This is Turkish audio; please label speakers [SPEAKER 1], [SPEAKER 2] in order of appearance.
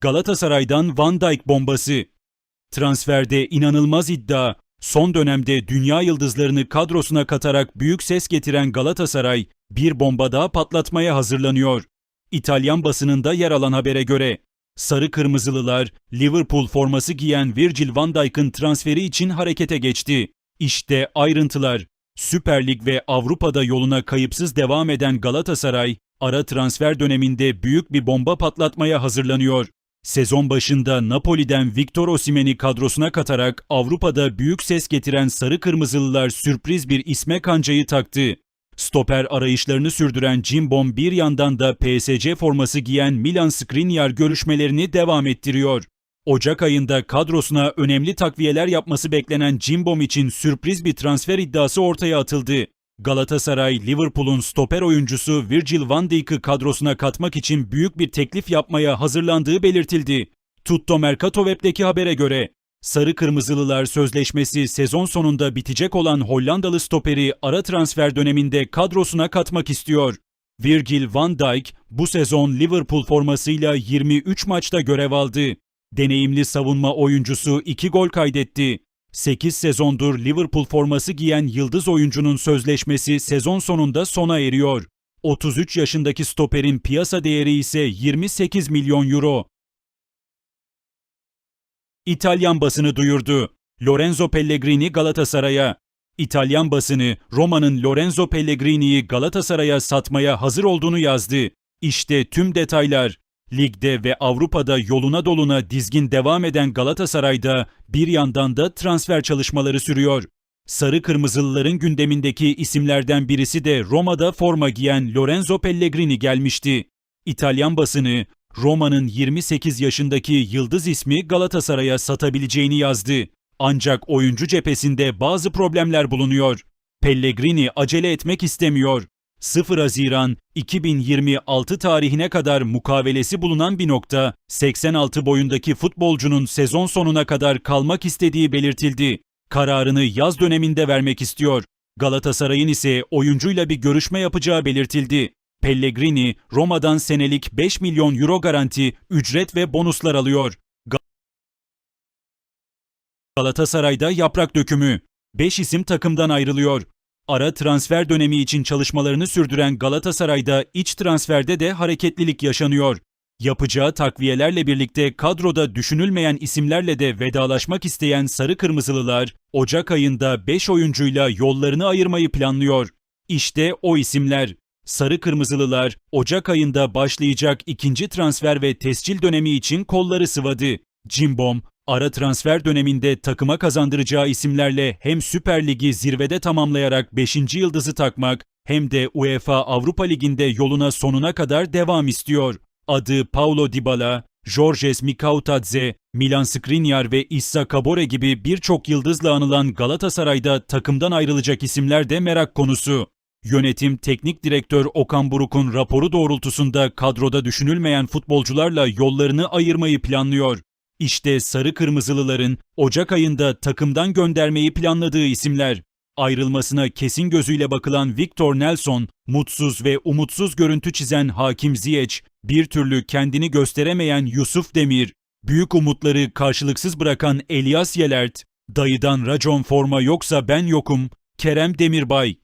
[SPEAKER 1] Galatasaray'dan Van Dijk bombası. Transferde inanılmaz iddia. Son dönemde dünya yıldızlarını kadrosuna katarak büyük ses getiren Galatasaray bir bomba daha patlatmaya hazırlanıyor. İtalyan basınında yer alan habere göre Sarı Kırmızılılar Liverpool forması giyen Virgil van Dijk'ın transferi için harekete geçti. İşte ayrıntılar. Süper Lig ve Avrupa'da yoluna kayıpsız devam eden Galatasaray, ara transfer döneminde büyük bir bomba patlatmaya hazırlanıyor. Sezon başında Napoli'den Victor Osimhen'i kadrosuna katarak Avrupa'da büyük ses getiren Sarı Kırmızılılar sürpriz bir isme kancayı taktı. Stoper arayışlarını sürdüren Cimbom bir yandan da PSG forması giyen Milan Skriniar görüşmelerini devam ettiriyor. Ocak ayında kadrosuna önemli takviyeler yapması beklenen Cimbom için sürpriz bir transfer iddiası ortaya atıldı. Galatasaray, Liverpool'un stoper oyuncusu Virgil van Dijk'ı kadrosuna katmak için büyük bir teklif yapmaya hazırlandığı belirtildi. Tutto Mercato Web'deki habere göre Sarı Kırmızılılar sözleşmesi sezon sonunda bitecek olan Hollandalı stoperi ara transfer döneminde kadrosuna katmak istiyor. Virgil van Dijk bu sezon Liverpool formasıyla 23 maçta görev aldı. Deneyimli savunma oyuncusu 2 gol kaydetti. 8 sezondur Liverpool forması giyen yıldız oyuncunun sözleşmesi sezon sonunda sona eriyor. 33 yaşındaki stoperin piyasa değeri ise 28 milyon euro. İtalyan basını duyurdu. Lorenzo Pellegrini Galatasaray'a. İtalyan basını Roma'nın Lorenzo Pellegrini'yi Galatasaray'a satmaya hazır olduğunu yazdı. İşte tüm detaylar. Ligde ve Avrupa'da yoluna doluna dizgin devam eden Galatasaray'da bir yandan da transfer çalışmaları sürüyor. Sarı Kırmızılıların gündemindeki isimlerden birisi de Roma'da forma giyen Lorenzo Pellegrini gelmişti. İtalyan basını Roma'nın 28 yaşındaki yıldız ismi Galatasaray'a satabileceğini yazdı. Ancak oyuncu cephesinde bazı problemler bulunuyor. Pellegrini acele etmek istemiyor. 0 Haziran 2026 tarihine kadar mukavelesi bulunan bir nokta, 86 boyundaki futbolcunun sezon sonuna kadar kalmak istediği belirtildi. Kararını yaz döneminde vermek istiyor. Galatasaray'ın ise oyuncuyla bir görüşme yapacağı belirtildi. Pellegrini, Roma'dan senelik 5 milyon euro garanti, ücret ve bonuslar alıyor. Galatasaray'da yaprak dökümü. 5 isim takımdan ayrılıyor. Ara transfer dönemi için çalışmalarını sürdüren Galatasaray'da iç transferde de hareketlilik yaşanıyor. Yapacağı takviyelerle birlikte kadroda düşünülmeyen isimlerle de vedalaşmak isteyen Sarı Kırmızılılar, Ocak ayında 5 oyuncuyla yollarını ayırmayı planlıyor. İşte o isimler. Sarı Kırmızılılar, Ocak ayında başlayacak ikinci transfer ve tescil dönemi için kolları sıvadı. Cimbom, ara transfer döneminde takıma kazandıracağı isimlerle hem Süper Ligi zirvede tamamlayarak 5. yıldızı takmak hem de UEFA Avrupa Ligi'nde yoluna sonuna kadar devam istiyor. Adı Paulo Dybala, Georges Mikautadze, Milan Skriniar ve Issa Kabore gibi birçok yıldızla anılan Galatasaray'da takımdan ayrılacak isimler de merak konusu. Yönetim Teknik Direktör Okan Buruk'un raporu doğrultusunda kadroda düşünülmeyen futbolcularla yollarını ayırmayı planlıyor. İşte Sarı Kırmızılıların Ocak ayında takımdan göndermeyi planladığı isimler. Ayrılmasına kesin gözüyle bakılan Victor Nelson, mutsuz ve umutsuz görüntü çizen Hakim Ziyech, bir türlü kendini gösteremeyen Yusuf Demir, büyük umutları karşılıksız bırakan Elias Yelert, dayıdan racon forma yoksa ben yokum, Kerem Demirbay,